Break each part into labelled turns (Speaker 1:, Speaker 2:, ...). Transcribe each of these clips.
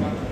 Speaker 1: Thank you.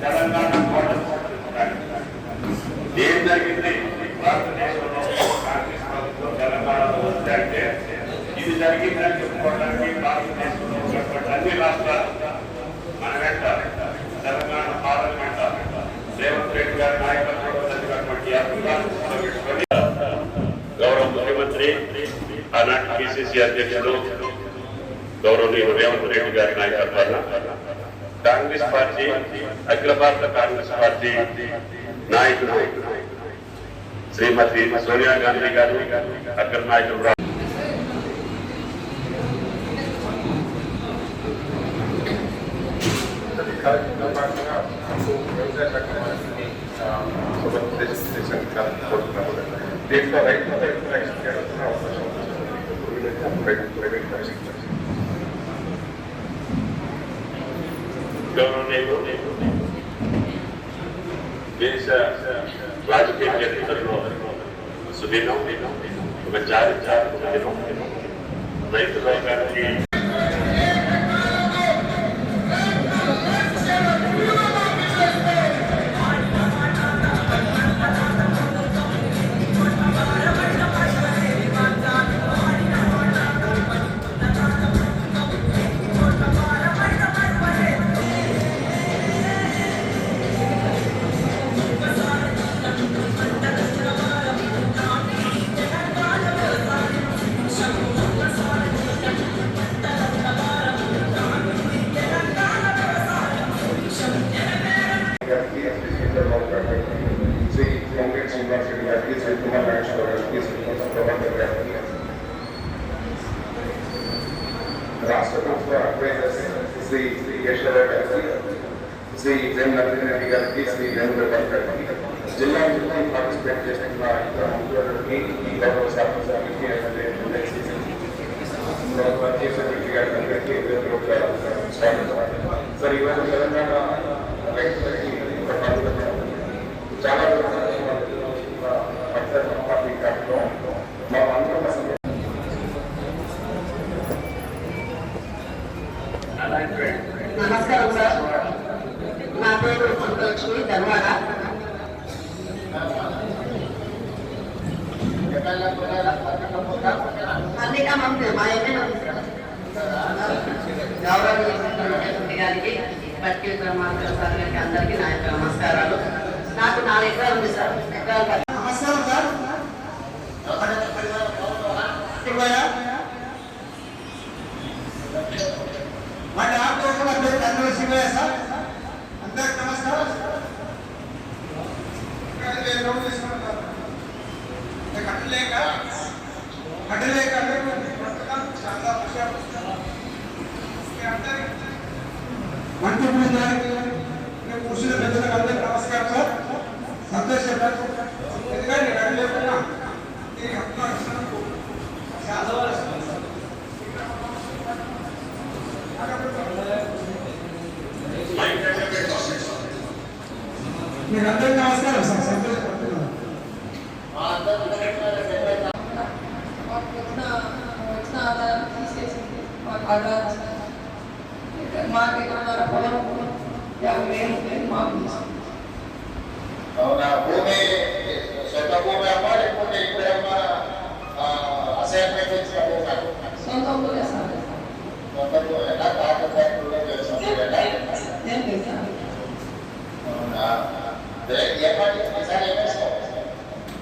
Speaker 1: Telangana model ఏం జరిగింది భారతదేశంలో కాంగ్రెస్ ప్రభుత్వం తెలంగాణలో వస్తే అంటే ఇది జరిగిందని చెప్పుకోవడానికి భారతదేశంలో ఉన్నటువంటి అన్ని రాష్ట్రాలు మన వెంట తెలంగాణ పార్లమెంట్ రేవంత్ రెడ్డి గారి నాయకత్వంలో జరిగినటువంటి అద్భుతాలను పెట్టుకొని గౌరవ ముఖ్యమంత్రి ఆనాటి పిసిసి అధ్యక్షుడు గౌరవనీయులు రేవంత్ రెడ్డి గారి నాయకత్వాన కాంగ్రెస్ పార్టీ అఖిల భారత కాంగ్రెస్ పార్టీ నాయకుడు శ్రీమతి సోనియా గాంధీ గారు అక్కడ నాయకుడు రా-
Speaker 2: ఈ కార్యక్రమంలో
Speaker 1: గౌరవనీయులు దేశ రాజకీయ చరిత్రలో సుదినం ఒక చారిత్రాత్మక దినం రైతు గారికి
Speaker 2: శ్రీ జెన్ నరేంద్ర రెడ్డి గారికి శ్రీ వేణుగోపాల్ గారికి జిల్లా నుంచి పార్టిసిపేట్ చేస్తున్న ఇతర మంత్రులకి ఈ గౌరవ శాసనసభ్యులకి ఎమ్మెల్యే గౌరవ కేశవరెడ్డి గారికి అందరికీ హృదయపూర్వక స్వాగతం సార్ ఈరోజు తెలంగాణ రైతులకి ఒక పండుగ చాలా పచ్చని పార్టీ కార్యక్రమం మా అందరం అసలు
Speaker 3: నమస్కారం సార్ నా పేరు సుబ్బలక్ష్మి ధర్వాడ మా గారికి బట్టి మాస్టర్ సార్ గారికి అందరికీ నా యొక్క నమస్కారాలు నాకు నాలుగు ఎకరాలు ఉంది సార్ ఎకరాలు నమస్కారం. సార్
Speaker 4: మన ఆటోకు శివయ్య సార్ అందరికి నమస్కారం. లేక వేరే లేక చాలా మంత్రి బృందానికి కూర్చున్న పెద్దలకు అందరికీ నమస్కారం సార్. సంతోషం ఎందుకంటే నేను దీనికి చాలా మీరందరికీ నమస్కారం సార్.
Speaker 5: సంతోషం
Speaker 6: आदत लगना रहता है और इतना इतना आदर किसी से और आदर माँ के द्वारा फॉलो या मेरे माँ की और वो
Speaker 5: में स्वतः में हमारे को नहीं पर हमारा
Speaker 6: असाइनमेंट का वो का स्वतः
Speaker 5: को ऐसा
Speaker 6: स्वतः को
Speaker 1: है ना ताकत है
Speaker 7: प्रोग्राम जैसा है ना जैसा और ये पर ऐसा है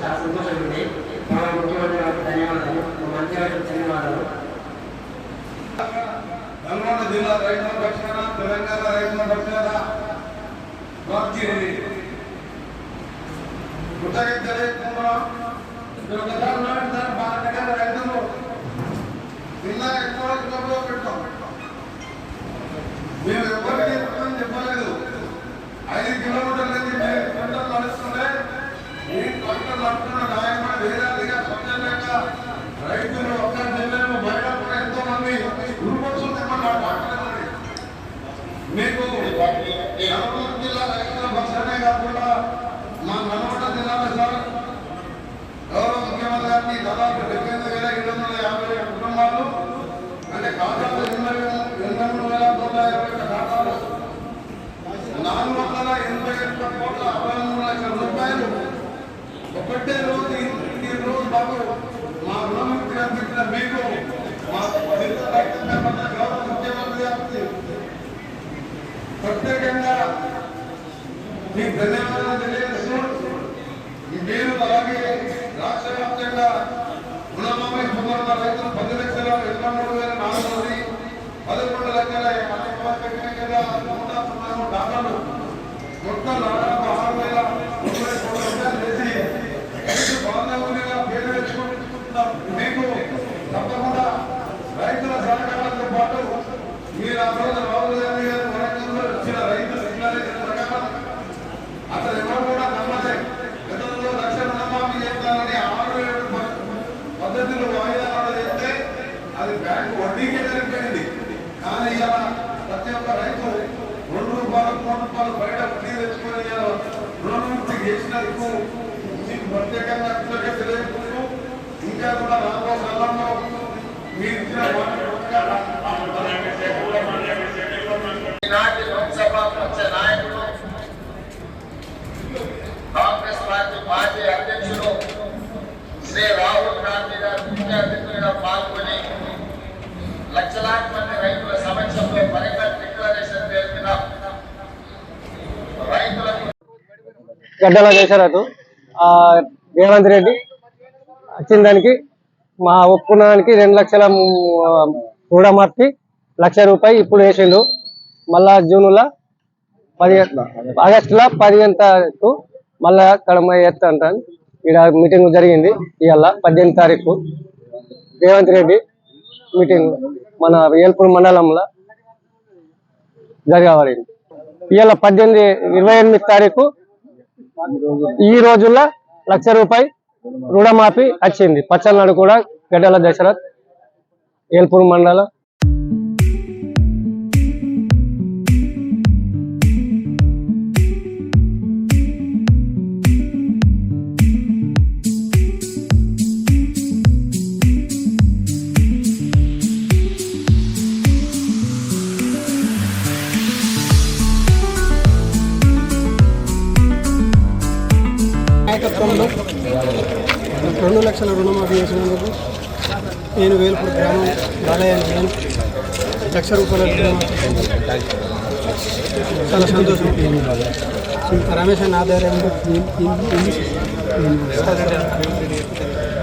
Speaker 7: చాలా సంతోషంగా ఉంది మా ముఖ్యమంత్రి ధన్యవాదాలు మా ధన్యవాదాలు
Speaker 4: నల్గొండ జిల్లా రైతుల పక్షాన తెలంగాణ రైతుల పక్షాన కృతజ్ఞత మీరు ఒకసారి ఉన్నారంటే సార్ రైతులు ఎక్కువ పెట్టాం మేము ఎవరికి చెప్పలేదు ఐదు కిలోమీటర్ల నుంచి మేము గంటలు నడుస్తుంటే ఈ గంటలు నడుస్తున్న నాయకుడు వేరే స్వచ్ఛందంగా రైతులు ఒక్క జిల్లాలో బయట కూడా ఎంతో మంది గురుపక్షులు మాట్లాడుతున్నారు మీకు నల్గొండ జిల్లా రైతుల పక్షానే కాకుండా మా నల్గొండ జిల్లాలో సార్ గౌరవ ముఖ్యమంత్రి గారికి దాదాపు డెబ్బై ఎనిమిది వేల ఏడు వందల యాభై ఏడు కుటుంబాలు అంటే ఖాతాలు ఎనభై ఎనభై మూడు వేల నూట ఇరవై ఒక్క ఖాతాలు నాలుగు వందల ఎనభై ఒక్క కోట్ల అరవై మూడు లక్షల రూపాయలు ఒకటే రోజు ఈ రోజు బాబు మా రుణముక్తి అందించిన మీకు మా జిల్లా రైతుల పట్ల గౌరవ ముఖ్యమంత్రి గారికి ప్రత్యేకంగా మీకు ధన్యవాదాలు. తెలియజేస్తూ మీరు అలాగే రాష్ట్ర వ్యాప్తంగా రుణమాఫీ పొందుతున్న రైతులు పది లక్షల ఇరవై మూడు వేల నాలుగు మంది పదకొండు లక్షల ఎకరా నూట పద్నాలుగు డాలర్లు మొత్తం ప్రత్యేకంగా తెలియజేస్తూ ఇంకా కూడా రాబో కాలంలో మీరు ఇచ్చిన
Speaker 6: ఈనాటి లోక్సభకు వచ్చే నాయకులు కాంగ్రెస్ పార్టీ మాజీ అధ్యక్షులు శ్రీ రాహుల్ గాంధీ గారు ముఖ్య అతిథులుగా పాల్గొని లక్షలాది మంది రైతుల సమక్షంలో పరికర్ డిక్లరేషన్ తెలిపిన రైతులకు
Speaker 7: గడ్డల చేశారటు రేవంత్ రెడ్డి వచ్చిన దానికి మా ఒప్పుకున్నదానికి రెండు లక్షల కూడా మార్పి లక్ష రూపాయి ఇప్పుడు వేసిండు. మళ్ళా జూన్లో పదిహేను ఆగస్టులో పదిహేను తారీఖు మళ్ళా కడమ ఎత్త అంటాను ఇక్కడ మీటింగ్ జరిగింది ఇవాళ పద్దెనిమిది తారీఖు. రేవంత్ రెడ్డి మీటింగ్ మన ఏల్పూర్ మండలంలో జరగబడింది ఇవాళ పద్దెనిమిది ఇరవై ఎనిమిది తారీఖు ఈ రోజుల్లో లక్ష రూపాయి రుణమాఫీ వచ్చింది. పచ్చలనాడు కూడా గడ్డల దశరథ్ ఏల్పూర్ మండలం
Speaker 8: నాయకత్వంలో రెండు లక్షల రుణమాఫీ చేసినందుకు నేను వేలుపూర్ గ్రామం బాలయాన్ని నేను లక్ష రూపాయల చాలా సంతోషం రమేష్ అన్న ఆధ్వర్యంలో